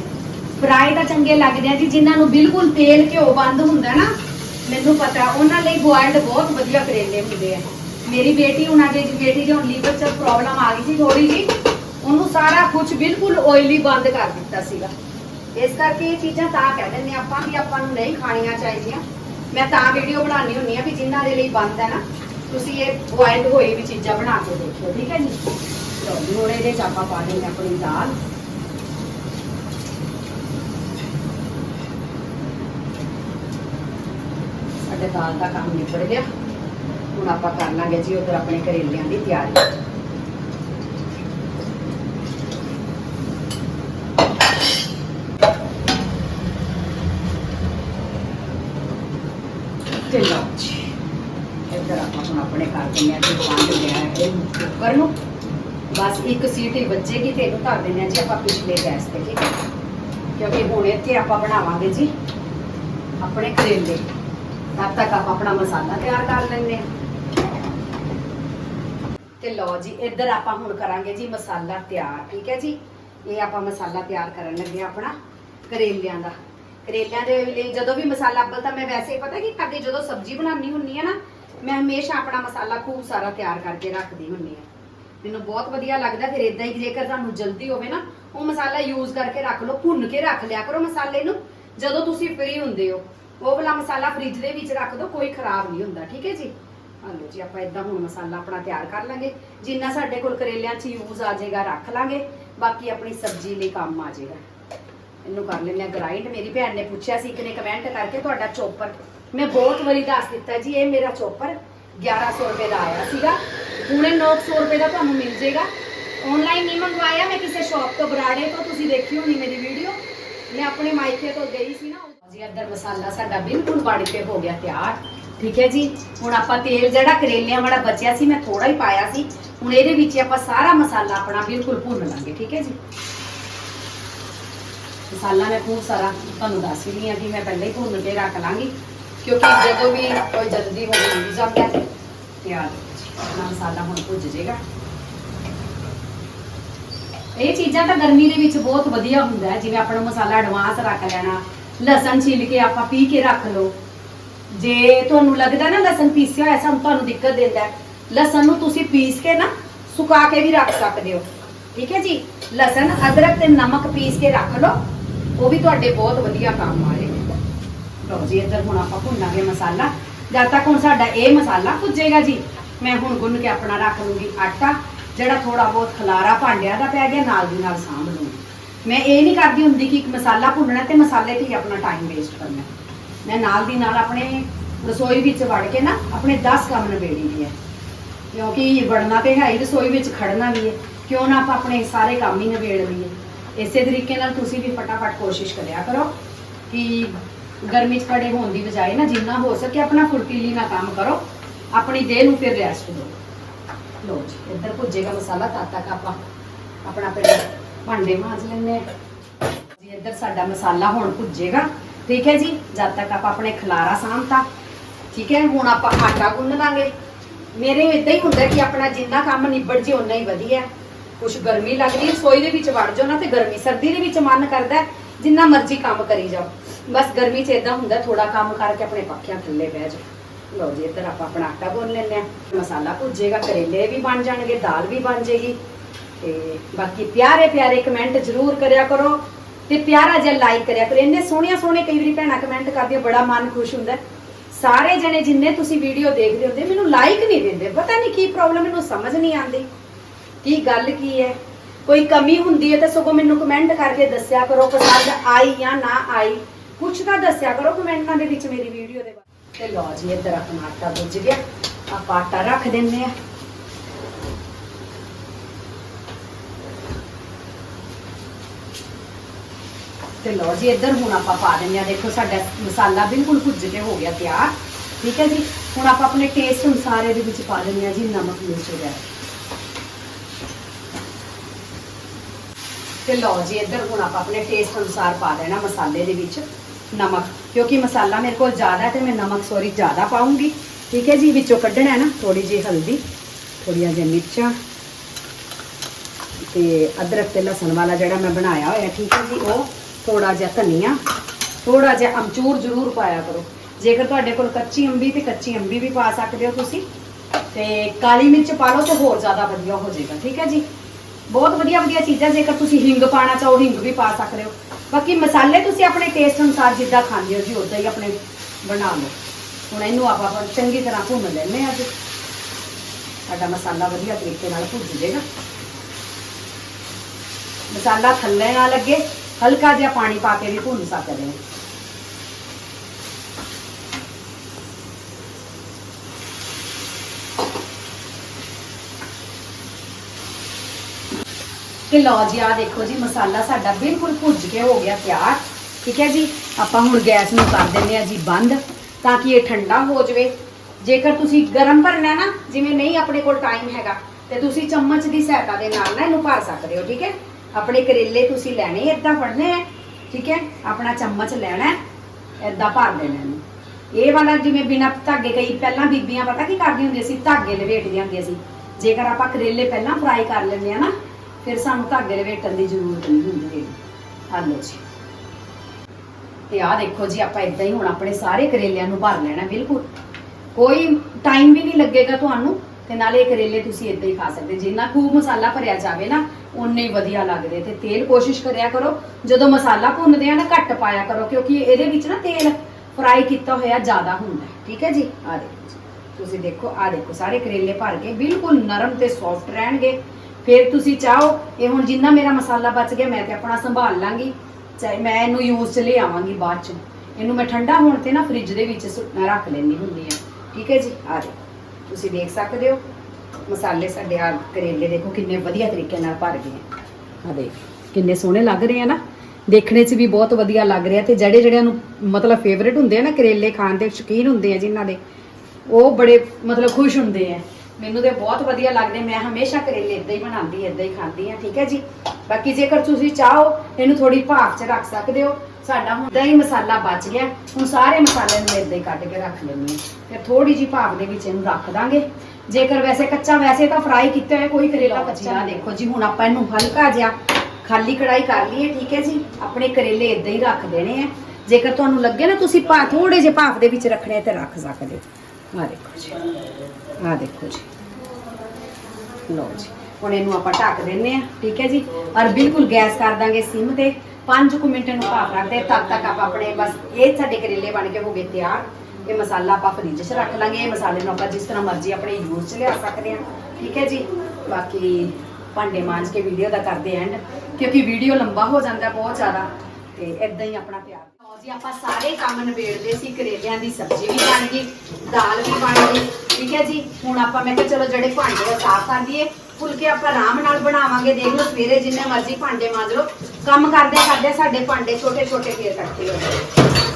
ਫਰਾਈ ਤਾਂ ਚੰਗੇ ਲੱਗਦੇ ਆ ਜੀ, ਜਿਨ੍ਹਾਂ ਨੂੰ ਬਿਲਕੁਲ ਤੇਲ ਘਿਓ ਬੰਦ ਹੁੰਦਾ ਨਾ ਮੈਨੂੰ ਪਤਾ, ਉਹਨਾਂ ਲਈ ਬੋਇਲਡ ਬਹੁਤ ਵਧੀਆ ਕਰੇਲੇ ਹੁੰਦੇ ਆ। ਮੇਰੀ ਬੇਟੀ, ਉਹਨਾਂ ਦੇ ਬੇਟੀ ਦੇ ਹੁਣ ਲੀਵਰ 'ਚ ਪ੍ਰੋਬਲਮ ਆ ਗਈ ਸੀ ਥੋੜੀ ਜੀ ਉਹਨੂੰ ਸਾਰਾ ਕੁਝ ਬਿਲਕੁਲ ਆਇਲੀ ਬੰਦ ਕਰ ਦਿੱਤਾ ਸੀਗਾ। ਇਸ ਕਰਕੇ ਇਹ ਚੀਜ਼ਾਂ ਤਾਂ ਕਹਿ ਦਿੰਦੇ ਆਪਾਂ ਵੀ ਆਪਾਂ ਨੂੰ ਨਹੀਂ ਖਾਣੀਆਂ ਚਾਹੀਦੀਆਂ। ਮੈਂ ਤਾਂ ਵੀਡੀਓ ਬਣਾਉਣੀ ਹੁੰਦੀ ਆ ਵੀ ਜਿਨ੍ਹਾਂ ਦੇ ਲਈ ਬੰਦ ਹੈ ਨਾ, ਤੁਸੀਂ ਇਹ ਬੋਇਲਡ ਹੋਈ ਵੀ ਚੀਜ਼ਾਂ ਬਣਾ ਕੇ ਦੇਖਿਓ, ਠੀਕ ਹੈ ਜੀ? ਲਓ ਹੁਣ ਇਹਦੇ ਚ ਆਪਾਂ ਪਾ ਦੇਣੀ ਆਪਣੀ ਦਾਲ। ਸਾਡੇ ਦਾਲ ਦਾ ਕੰਮ ਨਿਬੜ ਗਿਆ। ਹੁਣ ਆਪਾਂ ਕਰ ਲਾਂਗੇ ਜੀ ਉਧਰ ਆਪਣੇ ਕਰੇਲਿਆਂ ਦੀ ਤਿਆਰੀ। ਤੇ ਲਓ ਜੀ, ਇੱਧਰ ਆਪਾਂ ਹੁਣ ਆਪਣੇ ਕਰ ਦਿੰਦੇ ਆ ਜੀ ਬੰਦ ਗਿਆ ਇਹ ਕੁੱਕਰ ਨੂੰ। ਬਸ ਇੱਕ ਸੀਟੀ ਬਚੇਗੀ ਤੇ ਇਹਨੂੰ ਧਰ ਦਿੰਦੇ ਆ ਜੀ ਆਪਾਂ ਪਿਛਲੇ ਗੈਸ ਤੇ, ਠੀਕ ਹੈ? ਕਿਉਂਕਿ ਹੁਣ ਇੱਥੇ ਆਪਾਂ ਬਣਾਵਾਂਗੇ ਜੀ ਆਪਣੇ ਕਰੇਲੇ ਤਦ ਤੱਕ ਆਪਾਂ ਆਪਣਾ ਮਸਾਲਾ ਤਿਆਰ ਕਰ ਲੈਂਦੇ ਆ ਤੇ ਲਓ ਜੀ, ਇੱਧਰ ਆਪਾਂ ਹੁਣ ਕਰਾਂਗੇ ਜੀ ਮਸਾਲਾ ਤਿਆਰ, ਠੀਕ ਹੈ ਜੀ? ਇਹ ਆਪਾਂ ਮਸਾਲਾ ਤਿਆਰ ਕਰਨ ਲੱਗੇ ਆਪਣਾ ਕਰੇਲਿਆਂ ਦਾ। ਕਰੇਲਿਆਂ ਦੇ ਲਈ ਜਦੋਂ ਵੀ ਮਸਾਲਾ ਤਾਂ ਮੈਂ ਵੈਸੇ ਪਤਾ ਕੀ ਕਰਦੀ, ਜਦੋਂ ਸਬਜ਼ੀ ਬਣਾਉਣੀ ਹੁੰਨੀ ਆ ਨਾ, ਮੈਂ ਹਮੇਸ਼ਾ ਆਪਣਾ ਮਸਾਲਾ ਖੂਬ ਸਾਰਾ ਤਿਆਰ ਕਰਕੇ ਰੱਖਦੀ ਹੁੰਨੀ ਆ ਮੈਨੂੰ ਬਹੁਤ ਵਧੀਆ ਲੱਗਦਾ, ਫਿਰ ਇਦਾਂ ਹੀ ਜੇਕਰ ਤੁਹਾਨੂੰ ਜਲਦੀ ਹੋਵੇ ਨਾ, ਉਹ ਮਸਾਲਾ ਯੂਜ਼ ਕਰਕੇ ਰੱਖ ਲਓ, ਭੁੰਨ ਕੇ ਰੱਖ ਲਿਆ ਕਰੋ ਮਸਾਲੇ ਨੂੰ, ਜਦੋਂ ਤੁਸੀਂ ਫ੍ਰੀ ਹੁੰਦੇ ਹੋ। ਉਹ ਵਾਲਾ ਮਸਾਲਾ ਫ੍ਰਿਜ ਦੇ ਵਿੱਚ ਰੱਖ ਦਿਓ ਕੋਈ ਖਰਾਬ ਨਹੀਂ ਹੁੰਦਾ, ਠੀਕ ਹੈ ਜੀ? ਆਲੋ ਜੀ, ਆਪਾਂ ਇਦਾਂ ਹੁਣ ਮਸਾਲਾ ਆਪਣਾ ਤਿਆਰ ਕਰ ਲਾਂਗੇ। ਜਿੰਨਾ ਸਾਡੇ ਕੋਲ ਕਰੇਲਿਆਂ 'ਚ ਯੂਜ਼ ਆ ਜਾਏਗਾ, ਰੱਖ ਲਾਂਗੇ। ਬਾਕੀ ਆਪਣੀ ਸਬਜ਼ੀ ਲਈ ਕੰਮ ਆ ਜਾਏਗਾ। ਇਹਨੂੰ ਕਰ ਲੈਂਦੇ ਆ ਗ੍ਰਾਈਂਡ ਮੇਰੀ ਭੈਣ ਨੇ ਪੁੱਛਿਆ ਸੀ, ਇੱਕ ਨੇ ਕਮੈਂਟ ਕਰਕੇ ਤੁਹਾਡਾ ਚੋਪਰ। ਮੈਂ ਬਹੁਤ ਵਾਰੀ ਦੱਸ ਦਿੱਤਾ ਜੀ, ਇਹ ਮੇਰਾ ਚੋਪਰ 1100 ਰੁਪਏ ਦਾ ਆਇਆ ਸੀਗਾ। ਹੁਣੇ 900 ਰੁਪਏ ਦਾ ਤੁਹਾਨੂੰ ਮਿਲ ਜਾਏਗਾ। ਆਨਲਾਈਨ ਨਹੀਂ ਮੰਗਵਾਇਆ, ਮੈਂ ਕਿਸੇ ਸ਼ਾਪ ਤੋਂ, ਬਰਾੜੇ ਤੋਂ, ਤੁਸੀਂ ਦੇਖੀ ਹੋਣੀ ਮੇਰੀ ਵੀਡੀਓ ਮੈਂ ਆਪਣੇ ਮਾਇਕੇ ਤੋਂ ਗਈ ਸੀ ਨਾ ਜੀ, ਇੱਧਰ ਮਸਾਲਾ ਸਾਡਾ ਬਿਲਕੁਲ ਬਣ ਕੇ ਹੋ ਗਿਆ ਤਿਆਰ। ਠੀਕ ਹੈ ਜੀ? ਹੁਣ ਆਪਾਂ ਤੇਲ ਜਿਹੜਾ ਕਰੇਲਿਆਂ ਵਾਲਾ ਬਚਿਆ ਸੀ, ਮੈਂ ਥੋੜਾ ਹੀ ਪਾਇਆ ਸੀ। ਹੁਣ ਇਹਦੇ ਵਿੱਚ ਆਪਾਂ ਸਾਰਾ ਮਸਾਲਾ ਆਪਣਾ ਬਿਲਕੁਲ ਭੁੰਨ ਲਾਂਗੇ, ਠੀਕ ਹੈ ਜੀ? ਮਸਾਲਾ ਮੈਂ ਖੂਬ ਸਾਰਾ ਤੁਹਾਨੂੰ ਦੱਸ ਰਹੀ ਹਾਂ ਕਿ ਮੈਂ ਪਹਿਲਾਂ ਹੀ ਭੁੰਨ ਕੇ ਰੱਖ ਲਾਂਗੀ, ਕਿਉਂਕਿ ਜਦੋਂ ਵੀ ਕੋਈ ਜਲਦੀ ਹੋ ਜਾਂਦੀ ਜਾਂਦਾ ਹੈ ਆਪਣਾ ਮਸਾਲਾ ਹੁਣ ਭੁੱਜ ਜਾਏਗਾ। ਇਹ ਚੀਜ਼ਾਂ ਤਾਂ ਗਰਮੀ ਦੇ ਵਿੱਚ ਬਹੁਤ ਵਧੀਆ ਹੁੰਦਾ ਹੈ। ਜਿਵੇਂ ਆਪਣਾ ਮਸਾਲਾ ਐਡਵਾਂਸ ਰੱਖ ਲੈਣਾ ਲਸਣ ਛਿੱਲ ਕੇ ਆਪਾਂ ਪੀ ਕੇ ਰੱਖ ਲਓ। ਜੇ ਤੁਹਾਨੂੰ ਲੱਗਦਾ ਨਾ ਲਸਣ ਪੀਸਿਆ ਹੋਇਆ ਸਾਨੂੰ ਤੁਹਾਨੂੰ ਦਿੱਕਤ ਦਿੰਦਾ ਹੈ, ਲਸਣ ਨੂੰ ਤੁਸੀਂ ਪੀਸ ਕੇ ਨਾ ਸੁਕਾ ਕੇ ਵੀ ਰੱਖ ਸਕਦੇ ਹੋ। ਠੀਕ ਹੈ ਜੀ? ਲਸਣ ਅਦਰਕ ਤੇ ਨਮਕ ਪੀਸ ਕੇ ਰੱਖ ਲਓ। ਉਹ ਵੀ ਤੁਹਾਡੇ ਬਹੁਤ ਵਧੀਆ ਕੰਮ ਆਏਗਾ ਲਓ ਜੀ ਇੱਧਰ ਹੁਣ ਆਪਾਂ ਭੁੰਨਾਂਗੇ ਮਸਾਲਾ। ਜਦ ਤੱਕ ਹੁਣ ਸਾਡਾ ਇਹ ਮਸਾਲਾ ਭੁੱਜੇਗਾ ਜੀ ਮੈਂ ਹੁਣ ਗੁੰਨ ਕੇ ਆਪਣਾ ਰੱਖ ਲੂੰਗੀ ਆਟਾ। ਜਿਹੜਾ ਥੋੜਾ ਬਹੁਤ ਖਲਾਰਾ ਭਾਂਡਿਆਂ ਦਾ ਪੈ ਗਿਆ, ਨਾਲ ਦੀ ਨਾਲ ਸਾਂਭ ਲੂੰਗੀ ਮੈਂ ਇਹ ਨਹੀਂ ਕਰਦੀ ਹੁੰਦੀ ਕਿ ਇੱਕ ਮਸਾਲਾ ਭੁੰਨਣਾ ਤੇ ਮਸਾਲੇ ਤੇ ਹੀ ਆਪਣਾ ਟਾਈਮ ਵੇਸਟ ਕਰਨਾ। ਮੈਂ ਨਾਲ ਦੀ ਨਾਲ ਆਪਣੇ ਰਸੋਈ ਵਿੱਚ ਵੜ ਕੇ ਨਾ ਆਪਣੇ 10 ਕੰਮ ਨਿਬੇੜੀ ਦੀ ਹੈ। ਕਿਉਂਕਿ ਵੜਨਾ ਤੇ ਹੈ ਹੀ, ਰਸੋਈ ਵਿੱਚ ਖੜਨਾ ਵੀ ਹੈ। ਕਿਉਂ ਨਾ ਆਪਾਂ ਆਪਣੇ ਸਾਰੇ ਕੰਮ ਹੀ ਨਿਬੇੜ ਲਈਏ। ਇਸੇ ਤਰੀਕੇ ਨਾਲ ਤੁਸੀਂ ਵੀ ਫਟਾਫਟ ਕੋਸ਼ਿਸ਼ ਕਰਿਆ ਕਰੋ ਕਿ ਗਰਮੀ 'ਚ ਖੜੇ ਹੋਣ ਦੀ ਬਜਾਏ ਨਾ ਜਿੰਨਾ ਹੋ ਸਕੇ ਆਪਣਾ ਫੁਰਤੀਲੀ ਨਾਲ ਕੰਮ ਕਰੋ। ਆਪਣੀ ਦੇਹ ਨੂੰ ਫਿਰ ਰੈਸਟ ਦਿਓ। ਲੋ ਜੀ, ਇੱਧਰ ਭੁੱਜੇਗਾ ਮਸਾਲਾ ਤਦ ਤੱਕ ਆਪਾਂ ਆਪਣਾ ਪਹਿਲਾਂ ਭਾਂਡੇ ਮਾਂਜ ਲੈਂਦੇ ਆ ਜੀ, ਇੱਧਰ ਸਾਡਾ ਮਸਾਲਾ ਹੁਣ ਭੁੱਜੇਗਾ। ਠੀਕ ਹੈ ਜੀ, ਜਦ ਤੱਕ ਆਪਾਂ ਆਪਣੇ ਖਲਾਰਾ ਸਾਂਭਤਾ। ਠੀਕ ਹੈ, ਹੁਣ ਆਪਾਂ ਆਟਾ ਗੁੰਨ ਲਾਂਗੇ ਮੇਰੇ ਇਦਾਂ ਹੀ ਹੁੰਦਾ ਕਿ ਆਪਣਾ ਜਿੰਨਾ ਕੰਮ ਨਿਬੜ ਜੇ ਉਨਾ ਹੀ ਵਧੀਆ। ਕੁਛ ਗਰਮੀ ਲੱਗਦੀ ਹੈ, ਰਸੋਈ ਦੇ ਵਿੱਚ ਵੜ ਜਾਓ ਨਾ ਤੇ ਗਰਮੀ, ਸਰਦੀ ਦੇ ਵਿੱਚ ਮਨ ਕਰਦਾ ਜਿੰਨਾ ਮਰਜ਼ੀ ਕੰਮ ਕਰੀ ਜਾਓ। ਬਸ ਗਰਮੀ 'ਚ ਇਦਾਂ ਹੁੰਦਾ ਥੋੜਾ ਕੰਮ ਕਰਕੇ ਆਪਣੇ ਪੱਖਿਆਂ ਥੱਲੇ ਬਹਿ ਜਾਓ। ਲਓ ਜੀ, ਇੱਧਰ ਆਪਾਂ ਆਪਣਾ ਆਟਾ ਗੁੰਨ ਲੈਂਦੇ ਆ ਮਸਾਲਾ ਭੁੱਜੇਗਾ, ਕਰੇਲੇ ਵੀ ਬਣ ਜਾਣਗੇ, ਦਾਲ ਵੀ ਬਣ ਜੇਗੀ। ਤੇ ਬਾਕੀ ਪਿਆਰੇ ਪਿਆਰੇ ਕਮੈਂਟ ਜ਼ਰੂਰ ਕਰਿਆ ਕਰੋ ਤੇ ਪਿਆਰਾ ਜਿਹਾ ਲਾਈਕ ਕਰਿਆ ਕਰੋ। ਇੰਨੇ ਸੋਹਣੀਆਂ, ਸੋਹਣੇ ਕਈ ਵਾਰੀ ਭੈਣਾਂ ਕਮੈਂਟ ਕਰਦੀਆਂ, ਬੜਾ ਮਨ ਖੁਸ਼ ਹੁੰਦਾ। ਸਾਰੇ ਜਣੇ ਜਿੰਨੇ ਤੁਸੀਂ ਵੀਡੀਓ ਦੇਖਦੇ ਹੁੰਦੇ, ਮੈਨੂੰ ਲਾਈਕ ਨਹੀਂ ਦਿੰਦੇ। ਪਤਾ ਨਹੀਂ ਕੀ ਪ੍ਰੋਬਲਮ ਮੈਨੂੰ ਸਮਝ ਨਹੀਂ ਆਉਂਦੀ। ਕੀ ਗੱਲ ਕੀ ਹੈ? ਕੋਈ ਕਮੀ ਹੁੰਦੀ ਹੈ ਤਾਂ ਸਗੋਂ ਮੈਨੂੰ ਕਮੈਂਟ ਕਰਕੇ ਦੱਸਿਆ ਕਰੋ ਪਸੰਦ ਆਈ ਜਾਂ ਨਾ ਆਈ। ਕੁਛ ਤਾਂ ਦੱਸਿਆ ਕਰੋ ਕਮੈਂਟਾਂ ਦੇ ਵਿੱਚ ਮੇਰੀ ਵੀਡੀਓ ਦੇ ਬਾਰੇ। ਤੇ ਲਓ ਜੀ, ਇੱਧਰ ਆਪਣਾ ਆਟਾ ਭੁੱਜ ਗਿਆ। ਆਪਾਂ ਆਟਾ ਰੱਖ ਦਿੰਨੇ ਆ ਤੇ ਲਓ ਜੀ, ਇੱਧਰ ਹੁਣ ਆਪਾਂ ਪਾ ਦਿੰਦੇ ਆ ਦੇਖੋ, ਸਾਡਾ ਮਸਾਲਾ ਬਿਲਕੁਲ ਭੁੱਜ ਕੇ ਹੋ ਗਿਆ ਤਿਆਰ। ਠੀਕ ਹੈ ਜੀ? ਹੁਣ ਆਪਾਂ ਆਪਣੇ ਟੇਸਟ ਅਨੁਸਾਰ ਇਹਦੇ ਵਿੱਚ ਪਾ ਦਿੰਦੇ ਆ ਜੀ ਨਮਕ, ਮਿਰਚ ਵਗੈਰਾ। ਤੇ ਲਓ ਜੀ, ਇੱਧਰ ਹੁਣ ਆਪਾਂ ਆਪਣੇ ਟੇਸਟ ਅਨੁਸਾਰ ਪਾ ਦੇਣਾ ਮਸਾਲੇ ਦੇ ਵਿੱਚ ਨਮਕ। ਕਿਉਂਕਿ ਮਸਾਲਾ ਮੇਰੇ ਕੋਲ ਜ਼ਿਆਦਾ ਹੈ ਤੇ ਮੈਂ ਨਮਕ ਸੋਰੀ ਜ਼ਿਆਦਾ ਪਾਉਂਗੀ। ਠੀਕ ਹੈ ਜੀ, ਵਿੱਚੋਂ ਕੱਢਣਾ ਹੈ ਨਾ ਥੋੜੀ ਜਿਹੀ ਹਲਦੀ ਥੋੜੀਆਂ ਜਿਹੀਆਂ ਮਿਰਚਾਂ ਤੇ ਅਦਰਕ ਤੇ ਲਸਣ ਵਾਲਾ ਜਿਹੜਾ ਮੈਂ ਬਣਾਇਆ ਹੋਇਆ, ਠੀਕ ਹੈ ਜੀ, ਉਹ ਥੋੜਾ ਜਿਹਾ ਧਨੀਆ ਥੋੜਾ ਜਿਹਾ ਅਮਚੂਰ ਜ਼ਰੂਰ ਪਾਇਆ ਕਰੋ। ਜੇਕਰ ਤੁਹਾਡੇ ਕੋਲ ਕੱਚੀ ਅੰਬੀ ਤੇ ਕੱਚੀ ਅੰਬੀ ਵੀ ਪਾ ਸਕਦੇ ਹੋ ਤੁਸੀਂ, ਤੇ ਕਾਲੀ ਮਿਰਚ ਪਾ ਲਓ ਤੇ ਹੋਰ ਜ਼ਿਆਦਾ ਵਧੀਆ ਹੋ ਜਾਏਗਾ, ਠੀਕ ਹੈ ਜੀ। ਬਹੁਤ ਵਧੀਆ ਵਧੀਆ ਚੀਜ਼ਾਂ, ਜੇਕਰ ਤੁਸੀਂ ਹਿੰਗ ਪਾਣਾ ਚਾਹੋ, ਹਿੰਗ ਵੀ ਪਾ ਸਕਦੇ ਹੋ। ਬਾਕੀ ਮਸਾਲੇ ਤੁਸੀਂ ਆਪਣੇ ਟੇਸਟ ਅਨੁਸਾਰ ਜਿੱਦਾਂ ਖਾਂਦੇ ਹੋ ਜੀ ਉਦਾਂ ਹੀ ਆਪਣੇ ਬਣਾ ਲਓ। ਹੁਣ ਇਹਨੂੰ ਆਪਾਂ ਚੰਗੀ ਤਰ੍ਹਾਂ ਭੁੰਨ ਲੈਂਦੇ ਹਾਂ ਅੱਜ ਸਾਡਾ ਮਸਾਲਾ ਵਧੀਆ ਤਰੀਕੇ ਨਾਲ ਭੁੱਜ ਜਾਏਗਾ। ਮਸਾਲਾ ਥੱਲੇ ਨਾ ਲੱਗੇ, ਹਲਕਾ ਜਿਹਾ ਪਾਣੀ ਪਾ ਕੇ ਵੀ ਭੁੰਨ ਸਕਦੇ ਹਾਂ। ਕਿ ਲਓ ਜੀ ਆ ਦੇਖੋ ਜੀ, ਮਸਾਲਾ ਸਾਡਾ ਬਿਲਕੁਲ ਭੁੱਜ ਕੇ ਹੋ ਗਿਆ ਤਿਆਰ। ਠੀਕ ਹੈ ਜੀ? ਆਪਾਂ ਹੁਣ ਗੈਸ ਨੂੰ ਕਰ ਦਿੰਦੇ ਆ ਜੀ ਬੰਦ, ਤਾਂ ਕਿ ਇਹ ਠੰਡਾ ਹੋ ਜਾਵੇ। ਜੇਕਰ ਤੁਸੀਂ ਗਰਮ ਭਰਨਾ ਨਾ, ਜਿਵੇਂ ਨਹੀਂ ਆਪਣੇ ਕੋਲ ਟਾਈਮ ਹੈਗਾ, ਤੇ ਤੁਸੀਂ ਚਮਚ ਦੀ ਸਹਾਇਤਾ ਦੇ ਨਾਲ ਨਾ ਇਹਨੂੰ ਭਰ ਸਕਦੇ ਹੋ, ਠੀਕ ਹੈ? ਆਪਣੇ ਕਰੇਲੇ ਤੁਸੀਂ ਲੈਣੇ ਇਦਾਂ ਫੜਨੇ ਹੈ, ਠੀਕ ਹੈ? ਆਪਣਾ ਚਮਚ ਲੈਣਾ ਇਦਾਂ ਭਰ ਦੇਣਾ ਇਹਨੂੰ। ਇਹ ਵਾਲਾ ਜਿਵੇਂ ਬਿਨਾ ਧਾਗੇ ਕਈ, ਪਹਿਲਾਂ ਬੀਬੀਆਂ ਪਤਾ ਕੀ ਕਰਦੀਆਂ ਹੁੰਦੀਆਂ ਸੀ? ਧਾਗੇ ਲਵੇਟਦੀਆਂ ਹੁੰਦੀਆਂ ਸੀ। ਜੇਕਰ ਆਪਾਂ ਕਰੇਲੇ ਪਹਿਲਾਂ ਫਰਾਈ ਕਰ ਲੈਂਦੇ ਆ ਨਾ ਫਿਰ ਸਾਨੂੰ ਧਾਗੇ ਲਵੇਟਣ ਦੀ ਜ਼ਰੂਰਤ ਨਹੀਂ ਹੁੰਦੀ ਹੈਗੀ ਆ ਲਓ ਜੀ। ਤੇ ਆਹ ਦੇਖੋ ਜੀ, ਆਪਾਂ ਇਦਾਂ ਹੀ ਹੁਣ ਆਪਣੇ ਸਾਰੇ ਕਰੇਲਿਆਂ ਨੂੰ ਭਰ ਲੈਣਾ ਬਿਲਕੁਲ। ਕੋਈ ਟਾਈਮ ਵੀ ਨਹੀਂ ਲੱਗੇਗਾ ਤੁਹਾਨੂੰ, ਤੇ ਨਾਲੇ ਇਹ ਕਰੇਲੇ ਤੁਸੀਂ ਇਦਾਂ ਹੀ ਖਾ ਸਕਦੇ। ਜਿੰਨਾ ਖੂਬ ਮਸਾਲਾ ਭਰਿਆ ਜਾਵੇ ਨਾ ਉਨੇ ਹੀ ਵਧੀਆ ਲੱਗਦੇ। ਤੇ ਤੇਲ ਕੋਸ਼ਿਸ਼ ਕਰਿਆ ਕਰੋ, ਜਦੋਂ ਮਸਾਲਾ ਭੁੰਨਦੇ ਆ ਨਾ, ਘੱਟ ਪਾਇਆ ਕਰੋ, ਕਿਉਂਕਿ ਇਹਦੇ ਵਿੱਚ ਨਾ ਤੇਲ ਫਰਾਈ ਕੀਤਾ ਹੋਇਆ ਜ਼ਿਆਦਾ ਹੁੰਦਾ ਠੀਕ ਹੈ ਜੀ? ਆ ਦੇਖੋ ਜੀ। ਤੁਸੀਂ ਦੇਖੋ ਆ ਦੇਖੋ, ਸਾਰੇ ਕਰੇਲੇ ਭਰ ਕੇ ਬਿਲਕੁਲ ਨਰਮ ਤੇ ਸੌਫਟ ਰਹਿਣਗੇ। ਫਿਰ ਤੁਸੀਂ ਚਾਹੋ, ਇਹ ਹੁਣ ਜਿੰਨਾ ਮੇਰਾ ਮਸਾਲਾ ਬਚ ਗਿਆ, ਮੈਂ ਤੇ ਆਪਣਾ ਸੰਭਾਲ ਲਾਂਗੀ। ਚਾਹੇ ਮੈਂ ਇਹਨੂੰ ਯੂਜ਼ ਚ ਲੈ ਆਵਾਂਗੀ ਬਾਅਦ ਚ। ਇਹਨੂੰ ਮੈਂ ਠੰਡਾ ਹੋਣ ਤੇ ਨਾ ਫ੍ਰਿਜ ਦੇ ਵਿੱਚ ਸੁ- ਰੱਖ ਲੈਂਦੀ ਹੁੰਦੀ ਹੈ। ਠੀਕ ਹੈ ਜੀ? ਆ ਦੇਖੋ ਤੁਸੀਂ ਦੇਖ ਸਕਦੇ ਹੋ, ਮਸਾਲੇ ਸਾਡੇ ਆ ਕਰੇਲੇ ਦੇਖੋ ਕਿੰਨੇ ਵਧੀਆ ਤਰੀਕੇ ਨਾਲ ਭਰ ਗਏ ਆ। ਆ ਦੇਖ, ਕਿੰਨੇ ਸੋਹਣੇ ਲੱਗ ਰਹੇ ਆ ਨਾ। ਦੇਖਣੇ 'ਚ ਵੀ ਬਹੁਤ ਵਧੀਆ ਲੱਗ ਰਿਹਾ ਤੇ ਜਿਹੜੇ ਜਿਹੜਿਆਂ ਨੂੰ ਮਤਲਬ ਫੇਵਰੇਟ ਹੁੰਦੇ ਆ ਨਾ ਕਰੇਲੇ ਖਾਣ ਦੇ ਸ਼ੌਕੀਨ ਹੁੰਦੇ ਆ ਜਿਨ੍ਹਾਂ ਦੇ, ਉਹ ਬੜੇ ਮਤਲਬ ਖੁਸ਼ ਹੁੰਦੇ ਆ। ਮੈਨੂੰ ਤੇ ਬਹੁਤ ਵਧੀਆ ਲੱਗਦੇ ਮੈਂ ਹਮੇਸ਼ਾ ਕਰੇਲੇ ਇਦਾਂ ਹੀ ਬਣਾਉਂਦੀ ਇਦਾਂ ਹੀ ਖਾਂਦੀ ਆ ਠੀਕ ਹੈ ਜੀ? ਬਾਕੀ ਜੇਕਰ ਤੁਸੀਂ ਚਾਹੋ ਇਹਨੂੰ ਥੋੜੀ ਭਾਫ 'ਚ ਰੱਖ ਸਕਦੇ ਹੋ। ਸਾਡਾ ਹੁਣ ਦਹੀਂ ਮਸਾਲਾ ਬਚ ਗਿਆ। ਹੁਣ ਸਾਰੇ ਮਸਾਲੇ ਨੂੰ ਇਦਾਂ ਹੀ ਕੱਢ ਕੇ ਰੱਖ ਲੈਂਦੇ ਫਿਰ ਥੋੜੀ ਜੀ ਭਾਫ ਦੇ ਵਿੱਚ ਇਹਨੂੰ ਰੱਖ ਦਾਂਗੇ। ਜੇਕਰ ਵੈਸੇ ਕੱਚਾ ਵੈਸੇ ਤਾਂ ਫਰਾਈ ਕੀਤਾ ਹੋਇਆ ਕੋਈ ਕਰੇਲਾ ਕੱਚਾ ਨਾ ਦੇਖੋ ਜੀ ਹੁਣ ਆਪਾਂ ਇਹਨੂੰ ਹਲਕਾ ਜਿਹਾ ਖਾਲੀ ਕੜਾਈ ਕਰ ਲਈਏ ਠੀਕ ਹੈ ਜੀ? ਆਪਣੇ ਕਰੇਲੇ ਇਦਾਂ ਹੀ ਰੱਖ ਦੇਣੇ ਆ। ਜੇਕਰ ਤੁਹਾਨੂੰ ਲੱਗੇ ਨਾ ਤੁਸੀਂ ਭਾ ਥੋੜੇ ਜਿਹੇ ਭਾਫ ਦੇ ਵਿੱਚ ਰੱਖਣੇ ਤੇ ਰੱਖ ਸਕਦੇ ਹੋ। ਆ ਦੇਖੋ ਜੀ ਆ ਦੇਖੋ ਜੀ। ਲਓ ਜੀ। ਹੁਣ ਇਹਨੂੰ ਆਪਾਂ ਢੱਕ ਦਿੰਨੇ ਆ ਠੀਕ ਹੈ ਜੀ? ਔਰ ਬਿਲਕੁਲ ਗੈਸ ਕਰ ਦਾਂਗੇ ਸਿਮ ਤੇ। 5 ਕੁ ਮਿੰਟ ਨੂੰ ਭਾਫ ਰੱਖਦੇ ਤਦ ਤੱਕ ਆਪਾਂ ਆਪਣੇ ਬਸ ਇਹ ਸਾਡੇ ਕਰੇਲੇ ਬਣ ਕੇ ਹੋ ਗਏ ਤਿਆਰ। ਇਹ ਮਸਾਲਾ ਆਪਾਂ ਫ੍ਰਿਜ 'ਚ ਰੱਖ ਲਾਂਗੇ। ਇਹ ਮਸਾਲੇ ਨੂੰ ਆਪਾਂ ਜਿਸ ਤਰ੍ਹਾਂ ਮਰਜ਼ੀ ਆਪਣੇ ਯੂਜ਼ 'ਚ ਲਿਆ ਸਕਦੇ ਆ ਠੀਕ ਹੈ ਜੀ? ਬਾਕੀ ਭਾਂਡੇ ਮਾਂਜ ਕੇ ਵੀਡੀਓ ਦਾ ਕਰਦੇ ਐਂਡ ਕਿਉਂਕਿ ਵੀਡੀਓ ਲੰਬਾ ਹੋ ਜਾਂਦਾ ਬਹੁਤ ਜ਼ਿਆਦਾ। ਤੇ ਇਦਾਂ ਹੀ ਆਪਣਾ ਪਿਆਰ ਲਓ ਜੀ, ਆਪਾਂ ਸਾਰੇ ਕੰਮ ਨਿਬੇੜਦੇ ਸੀ। ਕਰੇਲਿਆਂ ਦੀ ਸਬਜ਼ੀ ਵੀ ਬਣ ਗਈ, ਦਾਲ ਵੀ ਬਣ ਗਈ। ਠੀਕ ਹੈ ਜੀ? ਹੁਣ ਆਪਾਂ ਮੈਂ ਕਿਹਾ ਚਲੋ ਜਿਹੜੇ ਭਾਂਡੇ ਆ ਸਾਫ਼ ਕਰ ਦਈਏ ਫੁਲਕੇ ਆਪਾਂ ਆਰਾਮ ਨਾਲ ਬਣਾਵਾਂਗੇ, ਦੇਖ ਲਓ ਸਵੇਰੇ ਜਿੰਨੇ ਮਰਜ਼ੀ ਭਾਂਡੇ ਮਾਂਜ ਲਓ। ਕੰਮ ਕਰਦੇ ਕਰਦੇ ਸਾਡੇ ਭਾਂਡੇ ਛੋਟੇ ਛੋਟੇ ਫੇਰ ਇਕੱਠੇ ਹੋ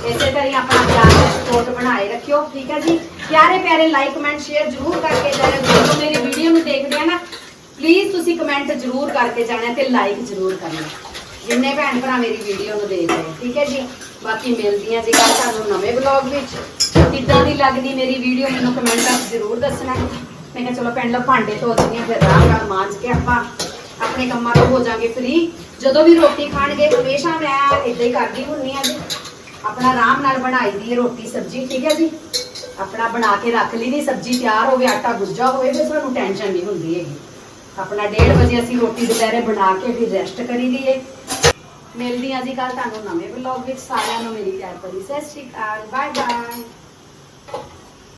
ਇਸੇ ਤਰ੍ਹਾਂ ਹੀ ਆਪਣਾ ਪਿਆਰ ਦਾ ਸਪੋਰਟ ਬਣਾਏ ਰੱਖਿਓ, ਠੀਕ ਹੈ ਜੀ? ਪਿਆਰੇ ਪਿਆਰੇ ਲਾਈਕ ਕਮੈਂਟ ਸ਼ੇਅਰ ਜ਼ਰੂਰ ਕਰਕੇ ਜਾਣਾ। ਜਦੋਂ ਮੇਰੀ ਵੀਡੀਓ ਨੂੰ ਦੇਖਦੇ ਆ ਨਾ ਪਲੀਜ਼ ਤੁਸੀਂ ਕਮੈਂਟ ਜ਼ਰੂਰ ਕਰਕੇ ਜਾਣਾ ਤੇ ਲਾਈਕ ਜ਼ਰੂਰ ਕਰਨਾ। ਜਿੰਨੇ ਭੈਣ ਭਰਾ ਮੇਰੀ ਵੀਡੀਓ ਨੂੰ ਦੇਖ ਰਹੇ ਠੀਕ ਹੈ ਜੀ? ਬਾਕੀ ਮਿਲਦੀਆਂ ਜੀ ਕੱਲ ਤੁਹਾਨੂੰ ਨਵੇਂ ਵਲੌਗ ਵਿੱਚ। ਕਿੱਦਾਂ ਦੀ ਲੱਗਦੀ ਮੇਰੀ ਵੀਡੀਓ ਮੈਨੂੰ ਕਮੈਂਟਾਂ 'ਚ ਜ਼ਰੂਰ ਦੱਸਣਾ। ਮੈਂ ਕਿਹਾ ਚਲੋ ਪਿੰਡ ਭਾਂਡੇ ਧੋ ਦਿੰਦੀ ਹਾਂ, ਫਿਰ ਆਰਾਮ ਨਾਲ ਮਾਂਜ ਕੇ ਆਪਾਂ ਆਪਣੇ ਕੰਮਾਂ ਤੋਂ ਹੋ ਜਾਾਂਗੇ ਫ੍ਰੀ ਜਦੋਂ ਵੀ ਰੋਟੀ ਖਾਣਗੇ, ਹਮੇਸ਼ਾ ਮੈਂ ਇਦਾਂ ਹੀ ਕਰਦੀ ਹੁੰਨੀ ਆ ਜੀ। ਆਪਣਾ ਆਰਾਮ ਨਾਲ ਬਣਾਈ ਦੀ ਰੋਟੀ, ਸਬਜ਼ੀ, ਠੀਕ ਹੈ ਜੀ? ਆਪਣਾ ਬਣਾ ਕੇ ਰੱਖ ਲਈ ਦੀ, ਸਬਜ਼ੀ ਤਿਆਰ ਹੋਵੇ, ਆਟਾ ਗੁੱਜਾ ਹੋਵੇ, ਫਿਰ ਸਾਨੂੰ ਟੈਨਸ਼ਨ ਨਹੀਂ ਹੁੰਦੀ ਹੈਗੀ। ਆਪਣਾ 1:30 ਵਜੇ ਅਸੀਂ ਰੋਟੀ ਦੁਪਹਿਰੇ ਬਣਾ ਕੇ ਫਿਰ ਰੈਸਟ ਕਰੀ ਦੀਏ ਮਿਲਦੀ ਆ ਜੀ ਕੱਲ ਤੁਹਾਨੂੰ ਨਵੇਂ ਵਲੌਗ ਵਿੱਚ। ਸਾਰਿਆਂ ਨੂੰ ਮੇਰੀ ਪਿਆਰ ਭਰੀ ਸਤਿ ਸ਼੍ਰੀ ਅਕਾਲ। Bye bye